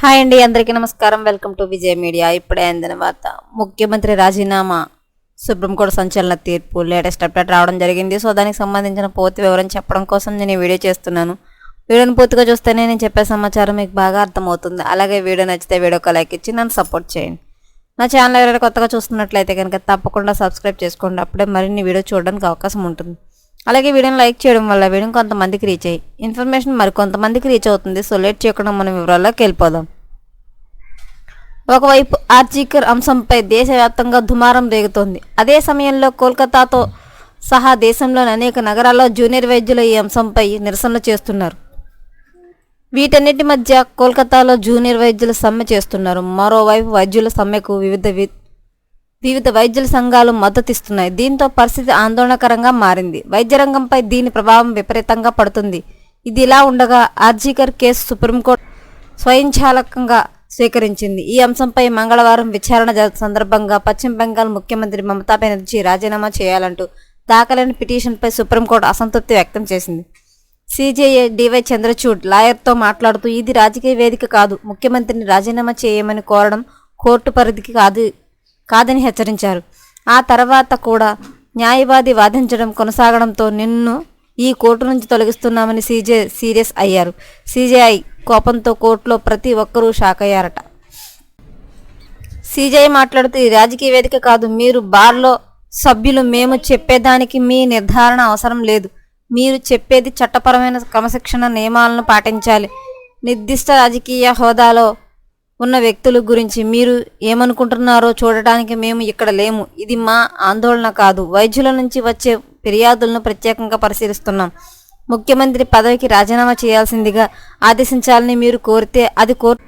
Hi అండి అందరికీ నమస్కారం. Welcome to Vijay media. ఇప్పుడే అందిన వార్త. ముఖ్యమంత్రి రాజీనామా. సుప్రీంకోర్టు సంచలన తీర్పు లేటెస్ట్ అప్డేట్ రావడం జరిగింది. సో దానికి సంబంధించిన పూర్తి వివరం చెప్పడం కోసం నేను ఈ వీడియో చేస్తున్నాను. వీడియోని పూర్తిగా చూస్తేనే నేను చెప్పే సమాచారం మీకు బాగా అర్థమవుతుంది. అలాగే వీడియో నచ్చితే వీడియోకి లైక్ ఇచ్చి నన్ను సపోర్ట్ చేయండి. నా ఛానల్ ఎవరైనా కొత్తగా చూస్తున్నట్లయితే కనుక తప్పకుండా సబ్స్క్రైబ్ చేసుకోండి. అప్పుడే మరిన్ని వీడియో చూడడానికి అవకాశం ఉంటుంది. అలాగే వీడియోని లైక్ చేయడం వల్ల వీడియో కొంతమందికి రీచ్ అయ్యి ఇన్ఫర్మేషన్ మరి కొంతమందికి రీచ్ అవుతుంది. సో లేట్ చేయకుండా మనం వివరాల్లోకి వెళ్ళిపోదాం. ఒకవైపు ఆర్జీకర్ అంశంపై దేశవ్యాప్తంగా దుమారం రేగుతోంది. అదే సమయంలో కోల్కతాతో సహా దేశంలోని అనేక నగరాల్లో జూనియర్ వైద్యులు ఈ అంశంపై నిరసనలు చేస్తున్నారు. వీటన్నిటి మధ్య కోల్కతాలో జూనియర్ వైద్యులు సమ్మె చేస్తున్నారు. మరోవైపు వైద్యుల సమ్మెకు వివిధ వి- వివిధ వైద్యుల సంఘాలు మద్దతిస్తున్నాయి. దీంతో పరిస్థితి ఆందోళనకరంగా మారింది. వైద్య రంగంపై దీని ప్రభావం విపరీతంగా పడుతుంది. ఇది ఇలా ఉండగా ఆర్జీకర్ కేసు సుప్రీంకోర్టు స్వయంచాలకంగా స్వీకరించింది. ఈ అంశంపై మంగళవారం విచారణ జ- సందర్భంగా పశ్చిమ బెంగాల్ ముఖ్యమంత్రి మమతా బెనర్జీ రాజీనామా చేయాలంటూ దాఖలైన పిటిషన్పై సుప్రీంకోర్టు అసంతృప్తి వ్యక్తం చేసింది. సీజేఏ డివై చంద్రచూడ్ లాయర్తో మాట్లాడుతూ ఇది రాజకీయ వేదిక కాదు. ముఖ్యమంత్రిని రాజీనామా చేయమని కోరడం కోర్టు పరిధికి కాదు. కాదని హెచ్చరించారు. ఆ తర్వాత కూడా న్యాయవాది వాదించడం కొనసాగడంతో నిన్ను ఈ కోర్టు నుంచి తొలగిస్తున్నామని సీజే సీరియస్ అయ్యారు. సీజేఐ కోపంతో కోర్టులో ప్రతి ఒక్కరూ షాక్ అయ్యారట. సీజేఐ మాట్లాడుతూ ఈ రాజకీయ వేదిక కాదు. మీరు బార్లో సభ్యులు. మేము చెప్పేదానికి మీ నిర్ధారణ అవసరం లేదు. మీరు చెప్పేది చట్టపరమైన క్రమశిక్షణ నియమాలను పాటించాలి. నిర్దిష్ట రాజకీయ హోదాలో ఉన్న వ్యక్తుల గురించి మీరు ఏమనుకుంటున్నారో చూడటానికి మేము ఇక్కడ లేము. ఇది మా ఆందోళన కాదు. వైద్యుల నుంచి వచ్చే ఫిర్యాదులను ప్రత్యేకంగా పరిశీలిస్తున్నాం. ముఖ్యమంత్రి పదవికి రాజీనామా చేయాల్సిందిగా ఆదేశించాలని మీరు కోరితే అది కోర్టు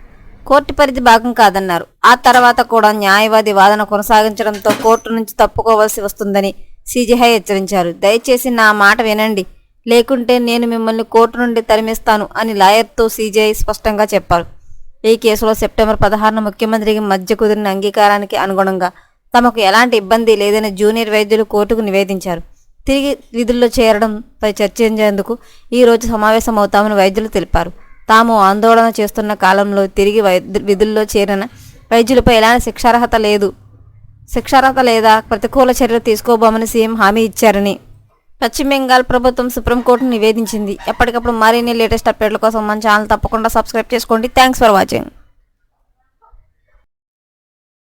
కోర్టు పరిధి భాగం కాదన్నారు. ఆ తర్వాత కూడా న్యాయవాది వాదన కొనసాగించడంతో కోర్టు నుంచి తప్పుకోవాల్సి వస్తుందని సిజిహై హెచ్చరించారు. దయచేసి నా మాట వినండి. లేకుంటే నేను మిమ్మల్ని కోర్టు నుండి తరిమేస్తాను అని లాయర్తో సిజిఐ స్పష్టంగా చెప్పారు. ఈ కేసులో సెప్టెంబర్ పదహారున ముఖ్యమంత్రికి మధ్య కుదిరిన అంగీకారానికి అనుగుణంగా తమకు ఎలాంటి ఇబ్బంది లేదని జూనియర్ వైద్యులు కోర్టుకు నివేదించారు. తిరిగి విధుల్లో చేరడంపై చర్చించేందుకు ఈరోజు సమావేశమవుతామని వైద్యులు తెలిపారు. తాము ఆందోళన చేస్తున్న కాలంలో తిరిగి వైద్యు విధుల్లో చేరిన వైద్యులపై ఎలాంటి శిక్షార్హత లేదు శిక్షార్హత లేదా ప్రతికూల చర్యలు తీసుకోబోమని సీఎం హామీ ఇచ్చారని పశ్చిమ బెంగాల్ ప్రభుత్వం సుప్రీంకోర్టును నివేదించింది. ఎప్పటికప్పుడు మరిన్ని లేటెస్ట్ అప్డేట్ల కోసం మన ఛానల్ తప్పకుండా సబ్స్క్రైబ్ చేసుకోండి. Thanks for watching.